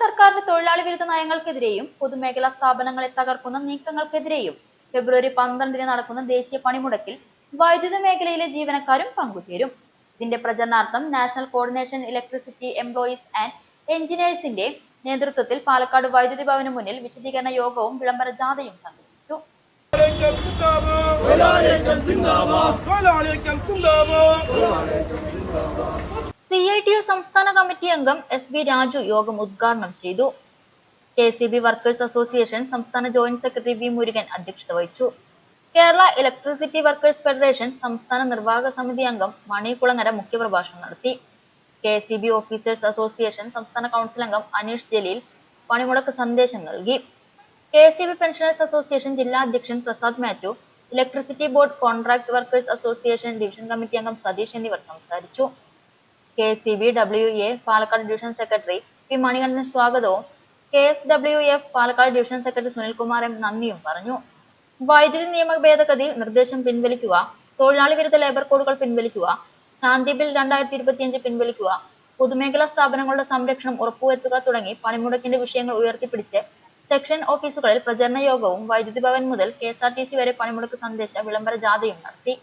സർക്കാരിന്റെ തൊഴിലാളി വിരുദ്ധ നയങ്ങൾക്കെതിരെയും പൊതുമേഖലാ സ്ഥാപനങ്ങളെ തകർക്കുന്ന നീക്കങ്ങൾക്കെതിരെയും ഫെബ്രുവരി പന്ത്രണ്ടിന് നടക്കുന്ന ദേശീയ പണിമുടക്കിൽ വൈദ്യുത മേഖലയിലെ ജീവനക്കാരും പങ്കുചേരും. ഇതിന്റെ പ്രചരണാർത്ഥം national coordination electricity employees and എഞ്ചിനീയേഴ്സിന്റെ നേതൃത്വത്തിൽ പാലക്കാട് വൈദ്യുതി ഭവന് മുന്നിൽ വിശദീകരണ യോഗവും വിളംബര ജാഥയും സംഘടിപ്പിച്ചു. തൊഴിലാളികൾ സിന്ദാബാദ് തൊഴിലാളികൾ സിന്ദാബാദ് സി ഐ ടി യു സംസ്ഥാന കമ്മിറ്റി അംഗം എസ് ബി രാജു യോഗം ഉദ്ഘാടനം ചെയ്തു. K C B workers association സംസ്ഥാന ജോയിന്റ് സെക്രട്ടറി വി മുരുകൻ അധ്യക്ഷത വഹിച്ചു. കേരള ഇലക്ട്രിസിറ്റി വർക്കേഴ്സ് ഫെഡറേഷൻ സംസ്ഥാന നിർവാഹക സമിതി അംഗം മണി കുളങ്ങര മുഖ്യപ്രഭാഷണം നടത്തി. K C B officers association സംസ്ഥാന കൗൺസിൽ അംഗം അനീഷ് ജലീൽ പണിമുടക്ക് സന്ദേശം നൽകി. K C B pensioners association ജില്ലാ അധ്യക്ഷൻ Prasad Mathew electricity board contract workers association division committee അംഗം സതീഷ് എന്നിവർ സംസാരിച്ചു. K C B W A Palakkad division secretary P Manikandan സ്വാഗതവും. K S W F Palakkad division secretary Sunilkumar M നന്ദിയും പറഞ്ഞു. വൈദ്യുതി നിയമ ഭേദഗതി നിർദ്ദേശം പിൻവലിക്കുക. തൊഴിലാളി വിരുദ്ധ ലേബർ കോഡുകൾ പിൻവലിക്കുക. ശാന്തി ബിൽ രണ്ടായിരത്തി ഇരുപത്തിയഞ്ച് പിൻവലിക്കുക. പൊതുമേഖലാ സ്ഥാപനങ്ങളുടെ സംരക്ഷണം ഉറപ്പുവരുത്തുക തുടങ്ങി പണിമുടക്കിന്റെ വിഷയങ്ങൾ ഉയർത്തിപ്പിടിച്ച് സെക്ഷൻ ഓഫീസുകളിൽ പ്രചരണ യോഗവും വൈദ്യുതി ഭവൻ മുതൽ K S R T C വരെ പണിമുടക്ക് സന്ദേശ വിളംബര ജാഥയും നടത്തി.